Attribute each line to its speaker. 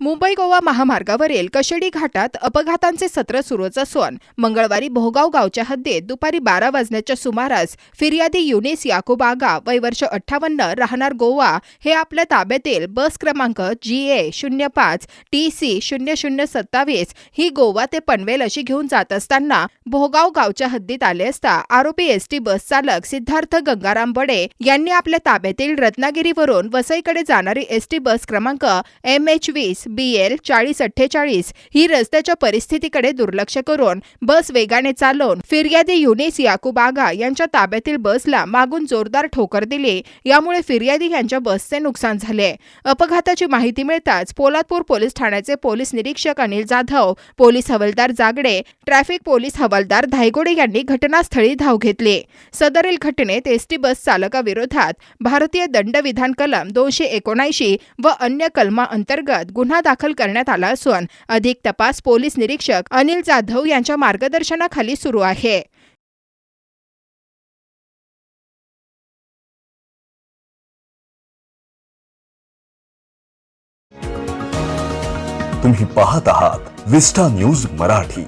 Speaker 1: मुंबई गोवा महामार्गावरील कशेडी घाटात अपघातांचे सत्र सुरूच असून मंगळवारी भोगाव गावच्या हद्दीत दुपारी बारा वाजण्याच्या सुमारास फिर्यादी युनिस याकुबागा आगा वय वर्ष अठ्ठावन्न राहणार गोवा हे आपल्या ताब्यातील बस क्रमांक जी ए शून्य पाच टी सी शून्य शून्य सत्तावीस ही गोवा ते पनवेल अशी घेऊन जात असताना भोगाव गावच्या हद्दीत आले असता आरोपी एसटी बस चालक सिद्धार्थ गंगाराम बडे यांनी आपल्या ताब्यातील रत्नागिरीवरून वसईकडे जाणारी एसटी बस क्रमांक एम एच वीस बी एल चाळीस अठ्ठेचाळीस ही रस्त्याच्या परिस्थितीकडे दुर्लक्ष करून बस वेगाने चालवून फिर्यादी युनिस याकूब आगा यांच्या ताब्यातील बसला मागून जोरदार ठोकर दिली. यामुळे फिर्यादी यांच्या बसचे नुकसान झाले. अपघाताची माहिती मिळताच पोलादपूर पोलीस ठाण्याचे पोलीस निरीक्षक अनिल जाधव पोलीस हवालदार जागडे ट्रॅफिक पोलीस हवालदार धायगोडे यांनी घटनास्थळी धाव घेतली. सदरील घटनेत एसटी बस चालकाविरोधात भारतीय दंडविधान कलम दोनशे एकोणऐंशी व अन्य कलमा अंतर्गत गुन्हा दाखल करण्यात आला असून अधिक तपास पोलीस निरीक्षक अनिल जाधव यांच्या मार्गदर्शनाखाली सुरू आहे.
Speaker 2: तुम्ही पाहत आहात विस्टा न्यूज मराठी.